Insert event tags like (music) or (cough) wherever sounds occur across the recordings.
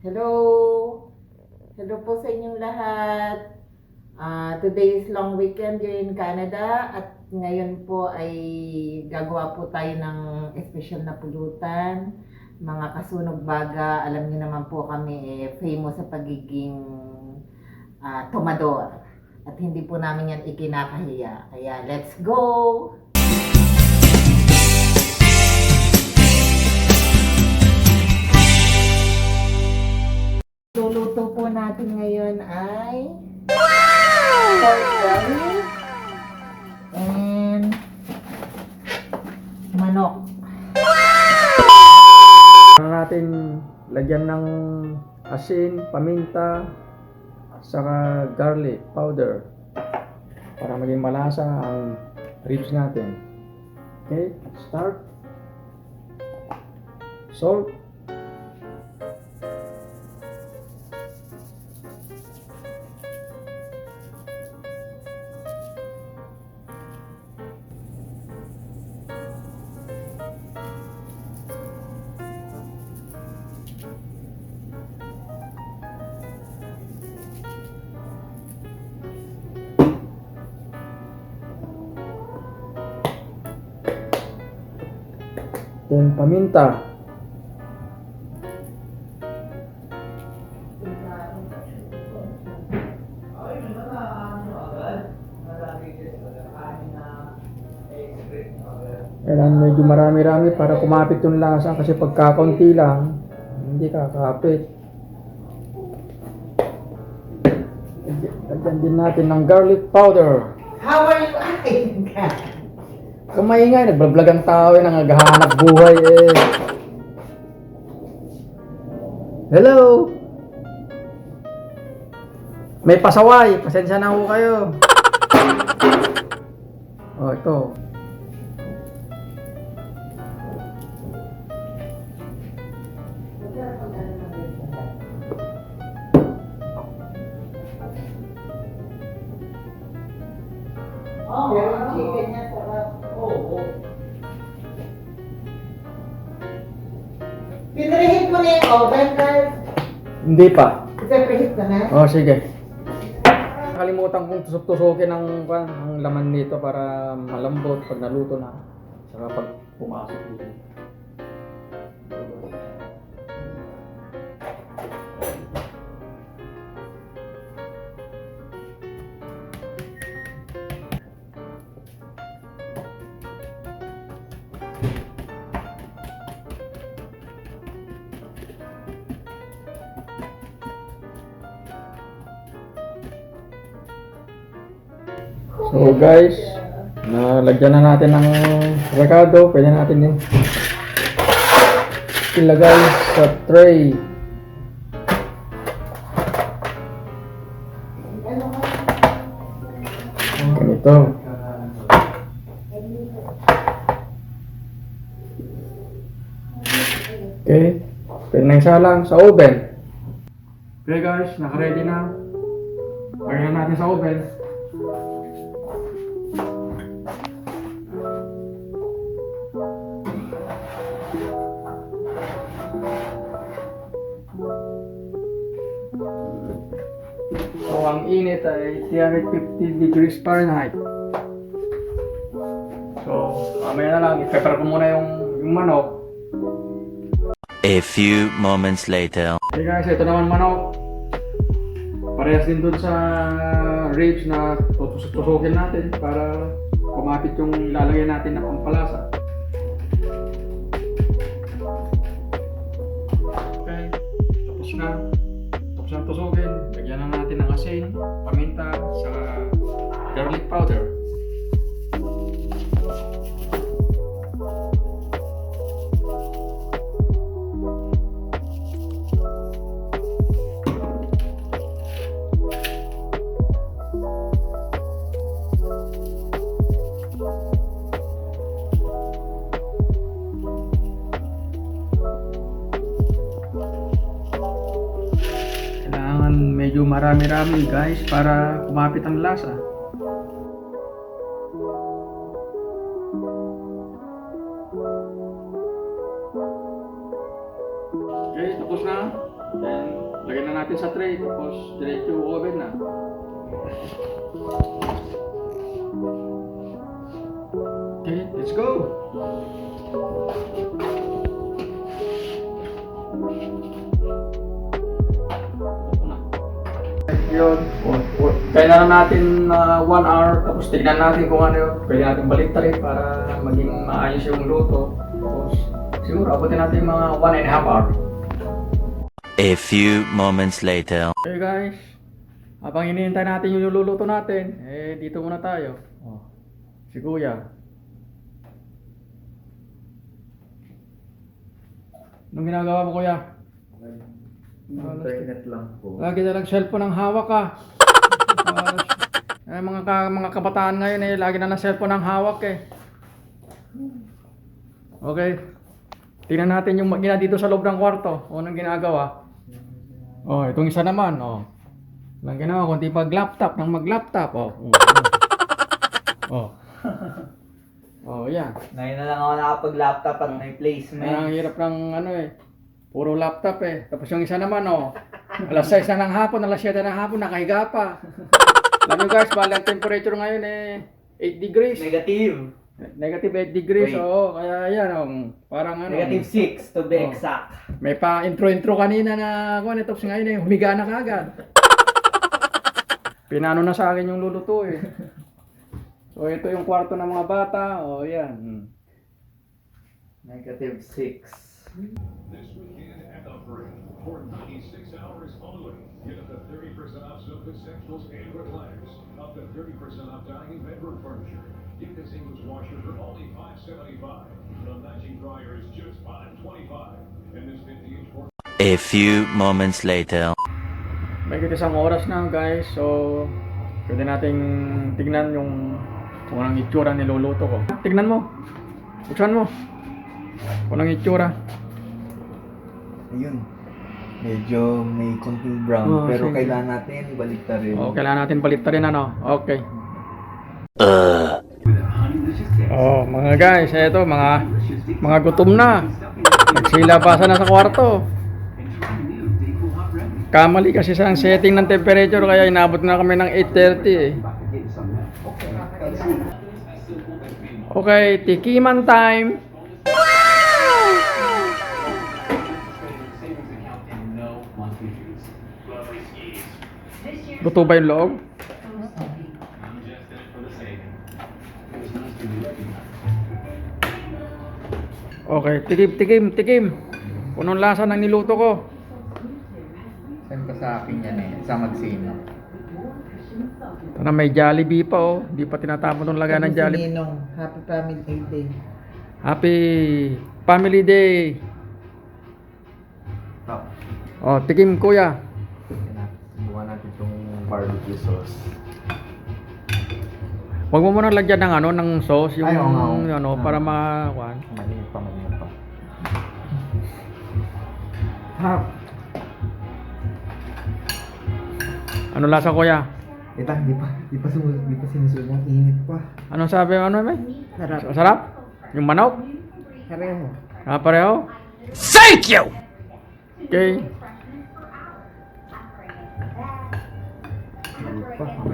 Hello! Hello po sa inyong lahat. Ah, today is long weekend here in Canada at ngayon po ay gagawa po tayo ng espesyal na pulutan. Mga kasunog baga, alam niyo naman po kami eh, famous sa pagiging ah, tomador. At hindi po namin yan ikinakahiya. Kaya let's go! Po natin ngayon ay pork and manok. Para natin lagyan ng asin, paminta, saka garlic powder para maging malasa ang ribs natin. Okay, start. Salt. Then paminta. Kailangan medyo marami-rami para kumapit yung lasa kasi pagka kaunti lang, hindi kakapit. Lagyan din natin ng garlic powder. How are you? (laughs) Ay, God. Kung maingay, nagbablog ang tao eh, nangagahanap buhay eh. Hello! May pasaway, pasensya na ho kayo. Oh, ito. Oven, guys. Hindi pa. Isa-preheat ka na. Oh, sige. Nakalimutan kong tusok-tusokin ang, ang laman nito para malambot pag naluto na. Saka pag pumasok dito. Guys, nalagyan na natin ng recado. Pwede natin din ilagay sa tray. Ganito. Okay. Pwede na isalang sa oven. Okay guys, naka-ready na. Lagyan natin sa oven. Ang init ay 350 degrees Fahrenheit. So, mamaya na lang, i-prepare ko muna yung, yung manok. A few moments later. Okay guys, ito naman manok. Parehas din dun sa ribs na tutusok-tusokin natin para kumapit yung lalagay natin na pampalasa. Okay, tapos na. Tapos na tusukin. Asin, paminta, sa garlic powder. Marami-rami guys para kumapit ang lasa. Okay, tapos na. Then, lagyan na natin sa tray. Tapos, diretso oven na. Okay, let's go! Yun. Kaya na natin na one hour, tapos tignan natin kung ano yun. Pwede natin baliktarin para maging maayos yung luto. Tapos siguro abutin natin mga one and a half hour. A few moments later. Okay guys, habang hinihintay natin yung niluluto natin, eh dito muna tayo. Oh, si Kuya. Anong ginagawa mo Kuya? Internet lang po. Lagi na lang cellphone ang hawak ka. eh, mga, ka, mga kabataan ngayon eh, lagi na lang cellphone ang hawak eh. Okay. Tingnan natin yung mag dito sa loob ng kwarto. O anong ginagawa? Oh, itong isa naman, oh. Walang ginawa, kundi pag laptop, nang mag-laptop, oh. Oh. oh, yan. Ngayon na lang ako nakapag-laptop at may placement. Ang hirap ng ano eh. Puro laptop eh. Tapos yung isa naman oh. Alas 6 na ng hapon, alas 7 na ng hapon, nakahiga pa. (laughs) Alam nyo guys, bali ang temperature ngayon eh 8 degrees. Negative. Negative 8 degrees, Wait. oo. Kaya yan, oh, parang ano. Negative 6 to be Oh. exact. May pa intro-intro kanina na ako, tapos ngayon eh, humiga na kagad. Pinano na sa akin yung luluto eh. So ito yung kwarto ng mga bata, oh yan. Negative 6. This weekend at the Bridge for 96 hours only. Get up to 30% off sofa essentials and recliners. Up to 30% off dining bedroom furniture. Get this English washer for only $5.75. The matching dryer is just $5.25. And this 50-inch quart A few moments later. May isang oras na guys, so pwede nating tignan yung kung anong itsura niluluto ko. Tignan mo. Buksan mo. Kung anong itsura. Ayun. Medyo may konting brown. Oh, pero sige. kailangan natin balik na rin. O, kailangan natin baliktarin ano. Okay. Ugh. Oh, mga guys, eto mga mga gutom na. Nagsilabasan na sa kwarto. Kamali kasi sa setting ng temperature kaya inabot na kami ng 8.30 eh. Okay, tikiman time. Luto ba yung loob? Okay, tikim, tikim, tikim. Punong lasa ng niluto ko. Send ka sa akin yan eh. Sa magsino. Ito na may Jollibee pa oh. Di pa tinatapon ng lagay ng Jollibee. Ninong, Happy Family Day. Happy Family Day. Oh, tikim kuya. Barbecue sauce. Huwag mo muna lagyan ng ano, ng sauce, yung Ay, oo nga, oo. ano, Ah. para makakuan. Malinit pa, malinit pa. Hap. Ano lasa kuya? Ito, di pa, di pa, sumu- di pa sinusubo. Init pa. Ano sabi ano may? Sarap. Sarap? Yung manok? Pareho. Ah, pareho? Thank you! Okay. Init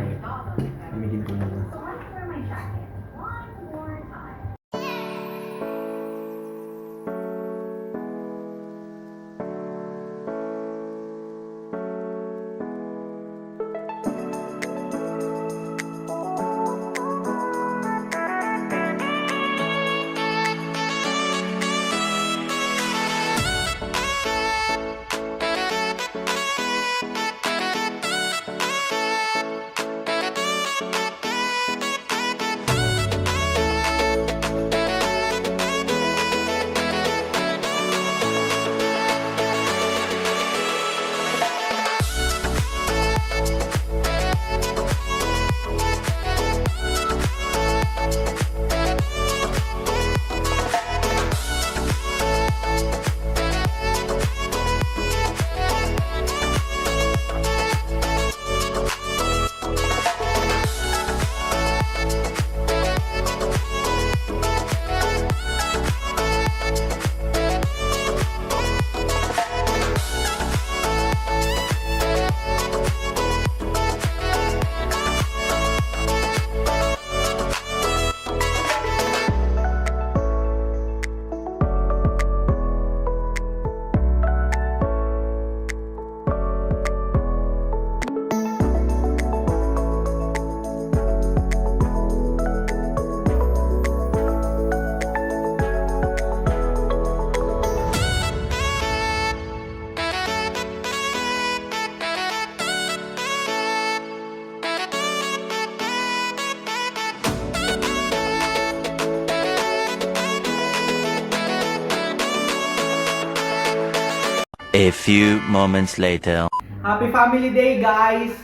A few moments later. Happy Family Day, guys!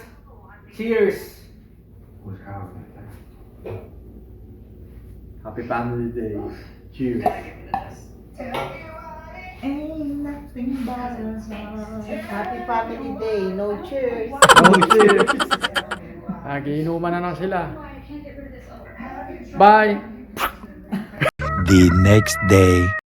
Cheers! Happy Family Day. Cheers. Ain't nothing but a heart. Happy Family Day. No cheers. Oh, cheers! Nagiinuman na sila. Bye! The next day.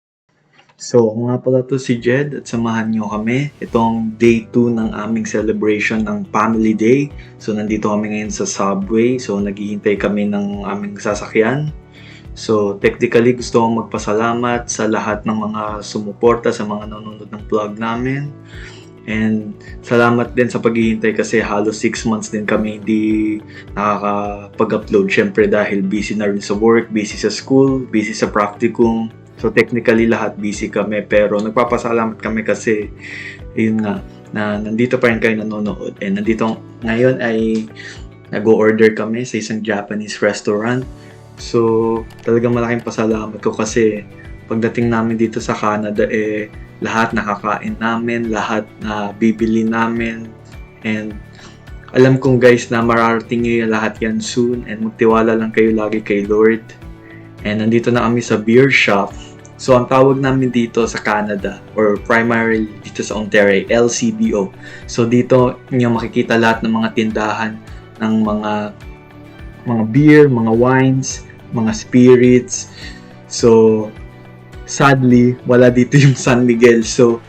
So, ako nga pala to si Jed at samahan nyo kami. Itong day 2 ng aming celebration ng Family Day. So, nandito kami ngayon sa subway. So, naghihintay kami ng aming sasakyan. So, technically gusto kong magpasalamat sa lahat ng mga sumuporta sa mga nanonood ng vlog namin. And salamat din sa paghihintay kasi halos 6 months din kami hindi nakakapag-upload. Syempre dahil busy na rin sa work, busy sa school, busy sa practicum. So technically lahat busy kami pero nagpapasalamat kami kasi yun nga na nandito pa rin kayo nanonood and nandito ngayon ay nag-order kami sa isang Japanese restaurant. So talagang malaking pasalamat ko kasi pagdating namin dito sa Canada eh lahat nakakain namin, lahat na bibili namin and alam kong guys na mararating nyo lahat yan soon and magtiwala lang kayo lagi kay Lord. And nandito na kami sa beer shop. So, ang tawag namin dito sa Canada or primarily dito sa Ontario, LCBO. So, dito niyo makikita lahat ng mga tindahan ng mga mga beer, mga wines, mga spirits. So, sadly, wala dito (laughs) yung San Miguel. So,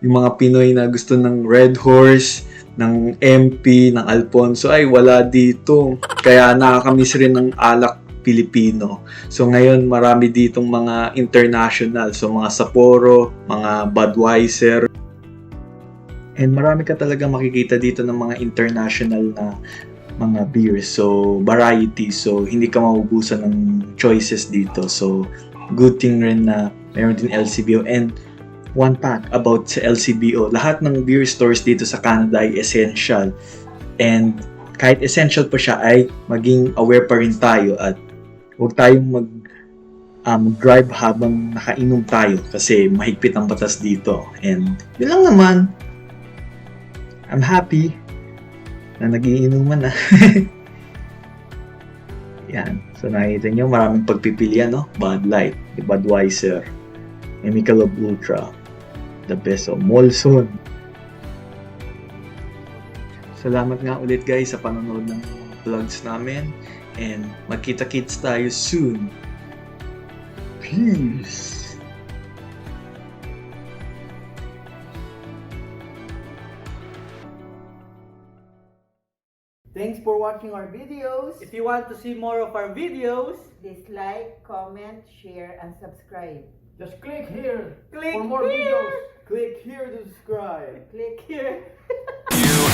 yung mga Pinoy na gusto ng Red Horse, ng MP, ng Alfonso, ay wala dito. Kaya nakakamiss rin ng alak Pilipino. So ngayon marami ditong mga international. So mga Sapporo, mga Budweiser. And marami ka talaga makikita dito ng mga international na mga beers. So variety. So hindi ka maubusan ng choices dito. So good thing rin na meron din LCBO. And one fact about sa LCBO, lahat ng beer stores dito sa Canada ay essential. And kahit essential pa siya ay maging aware pa rin tayo at huwag tayong mag um, drive habang nakainom tayo kasi mahigpit ang batas dito. And yun lang naman. I'm happy na nagiinuman na. (laughs) Yan. So nakikita nyo, maraming pagpipilian, no? Bud Light, Budweiser, may Michelob Ultra, the best of Molson. Salamat nga ulit guys sa panonood ng vlogs namin and magkita-kits tayo soon. Peace! Thanks for watching our videos. If you want to see more of our videos, Please like, comment, share, and subscribe. just click here Click for more here. videos. Click here to subscribe. Click here. (laughs)